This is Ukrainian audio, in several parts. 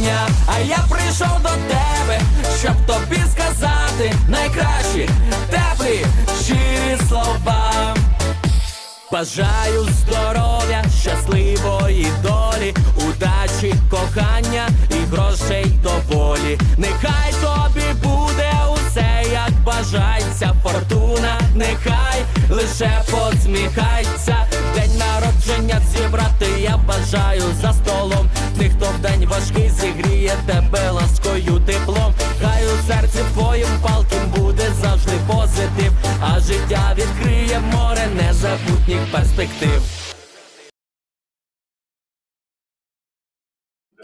народження. А я прийшов до тебе, щоб тобі сказати найкращі, теплі, щирі слова. Бажаю здоров'я, щасливої долі, удачі, кохання і грошей доволі. Нехай тобі буде усе, як бажається фортуна, нехай лише посміхається. День народження зібрати я бажаю за столом. Тих, хто в день важкий тебе ласкою теплом. Хай у серці твоїм палким буде завжди позитив, а життя відкриє море незабутніх перспектив.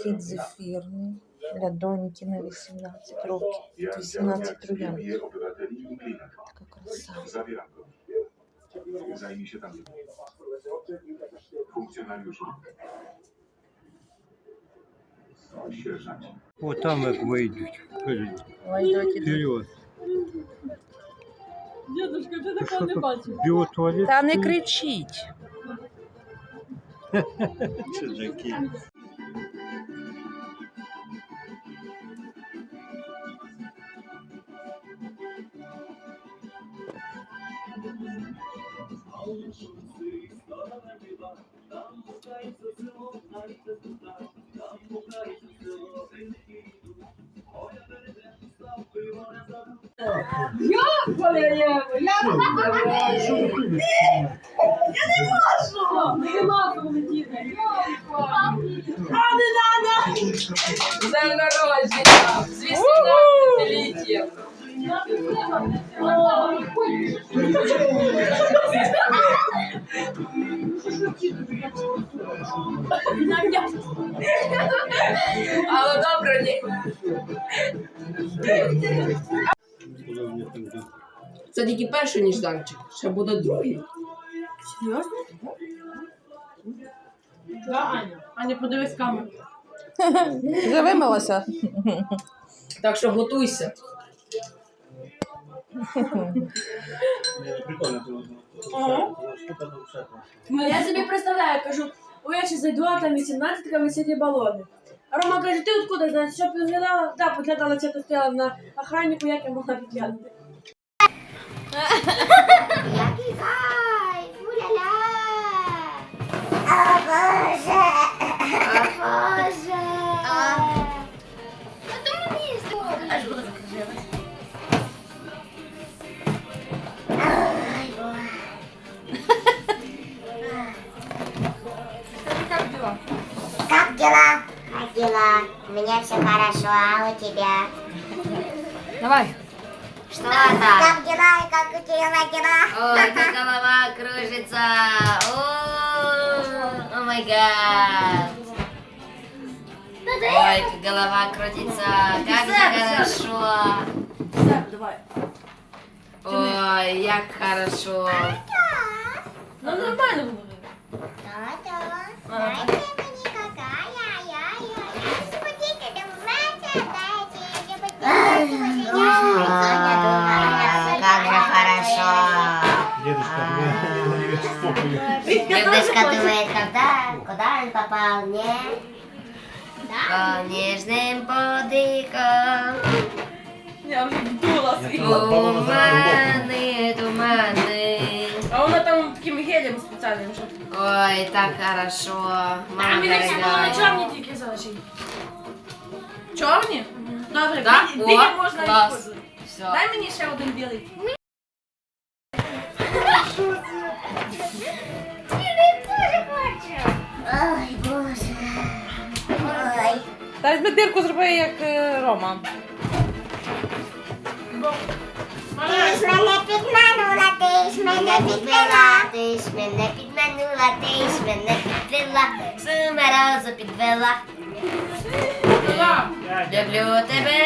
Кіт зефірний для доньки на 18 років. 18 троян. Така краса. Zabieram go. Zajmie się tam funkcjonariuszy. Sierżancie. Отам як вийдуть. Войдете. Вперед. Дедушка, ти Ти такого не що бачив. Біотуалет? Та не кричіть. Чужаки. Валерія, incroyable. Là, là, là, là, Це тільки перший ніжданчик, ще буде другий. Да, Аня. Аня, подивись камеру. Вже вимилася. Так що готуйся. Я собі представляю, кажу, ой, я ще зайду, а там 18 там висять балони. А Рома каже, ти откуда знаєш, що підглядала? Да, підглядала, це стояла на охраннику, як я могла підглянути. Який кайф! Уля-ля! О, Боже! О, Боже! Ну, то мені Аж буду закружила. Ай, Боже. Как дела? Как дела? У меня все хорошо, а у тебя? Давай. Что там? Как дела как у тебя дела? Ой, как голова кружится. О, о май гад. Ой, как голова крутится. Как же хорошо. Давай. Ой, як хорошо. Ну нормально Смотрите, да дайте. Как же хорошо. Дедушка думает, когда, куда он попал, не? По нежним подихам. Я вже вдула свій. Тумани, тумани. А вона там таким гелем спеціальним, що. Ой, так хорошо. А Мама мені всі були дорогая. чорні тільки залишили. Чорні? Добре, Да? білі, О, білі можна клас. використати. Все. Дай мені ще один білий. Ой, боже. Ой. Та візьми дирку зроби, як е, Рома. Ти ж мене підманула, ти ж мене підвела. Ти ж мене підманула, ти ж мене підвела, сама разу підвела. Люблю тебе,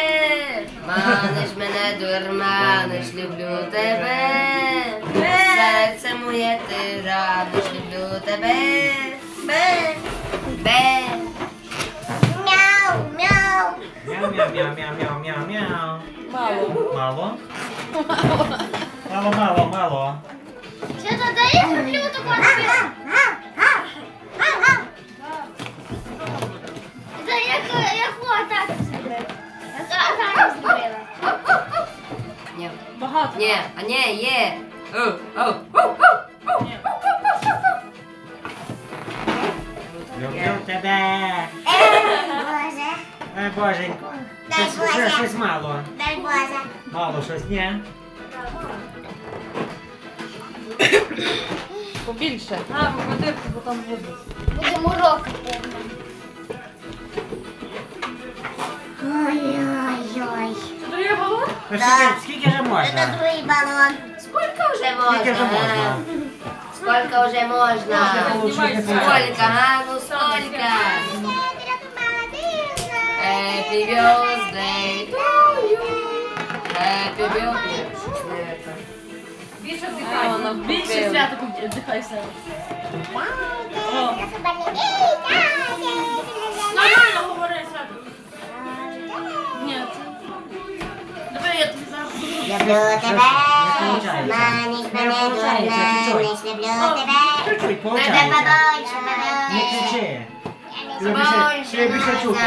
маниш мене, дурманиш, люблю тебе. srdce moje ty rád, když jdu do tebe. B. B. Miau, miau. Miau, miau, miau, miau, miau, miau, miau. Málo. Málo? Málo. Málo, málo, málo. Co to je? Nebo to byla zpěra? Yeah, yeah. О, о, Люблю тебе. Боже, Ой, боженько. Дай Щось, Боже. щось, щось мало. дай Боже. Мало щось, ні? Побільше. А, попадирку, бо там буде. Будемо рокати. Ой-ой-ой. Другий балон? Ну, скільки, скільки вже Это можна? другий балон. Сколько вже Скільки вже можна? можна? Сколько вже можна? Получше, Сколько, а? Ну сколько? Happy birthday to you. Happy birthday. Більше вдихай. Більше свято вдихай себе. Нормально говори свято. Ні, це... Давай я тобі зараз. Люблю тебе, получається. маниш Не мене, люблю тебе. Чуть-чуть, Тебе побольше, Не побольше. кричи. Тебе більше, тебе більше чути.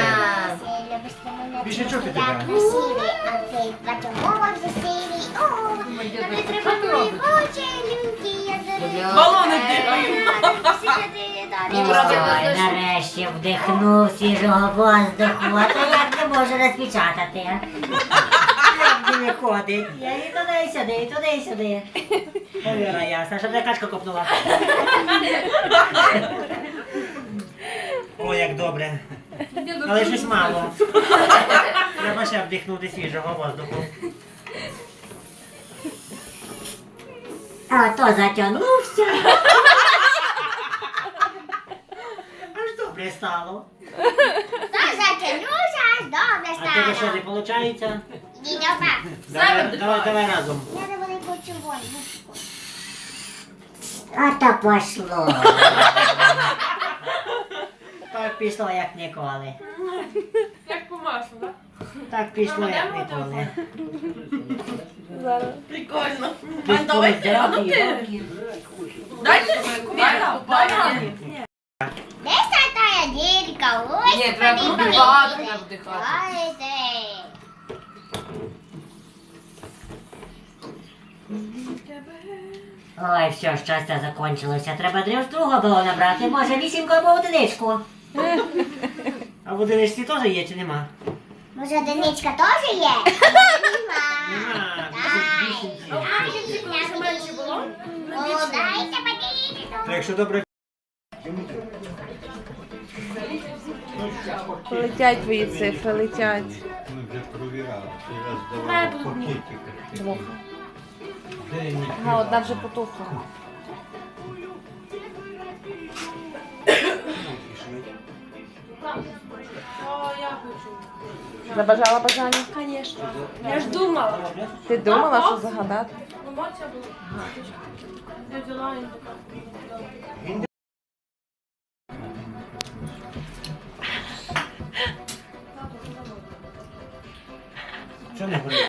Більше чути тебе. Красивий, а ти бачимо красивий. О, тобі треба мої очі, люті, я зарю. Балони вдихай. Ой, нарешті вдихнув свіжого воздуху, а то як не можу розпечатати. Не виходить. Я і туди, і сюди, і туди, і сюди. Повіра ясна, щоб не качка копнула. О, як добре. Але щось мало. Треба ще вдихнути свіжого воздуху. А то затягнувся. Аж добре стало. То затягнувся, аж добре А тебе що стало. не виходить? Ні, не так. Давай, давай, давай разом. Я не велику червону. А то пошло. Так пішло, як ніколи. Як по маслу, так? Так пішло, як ніколи. Прикольно. Ти давай ти, а ну роки, ти. роки. Дайте Віка, дай Де та дірка? Ось Ні, треба вдихати, вдихати. Давайте. Ой, все, щастя закончилося. Треба дрів другого балона брати. Може, вісімку або одиничку. А в одиничці теж є чи нема? Може, одиничка теж є? Нема. Нема. Дай. Вісім ці. менше було. О, дайте подивитися. То якщо добре Летять твої цифри, летять. Ми вже провіряли, що я здавав. Двох. Ага, одна вже потухла. Забажала бажання? Конечно. Я ж думала. Ти думала, що загадати? Емоція була. Я взяла і така. що не?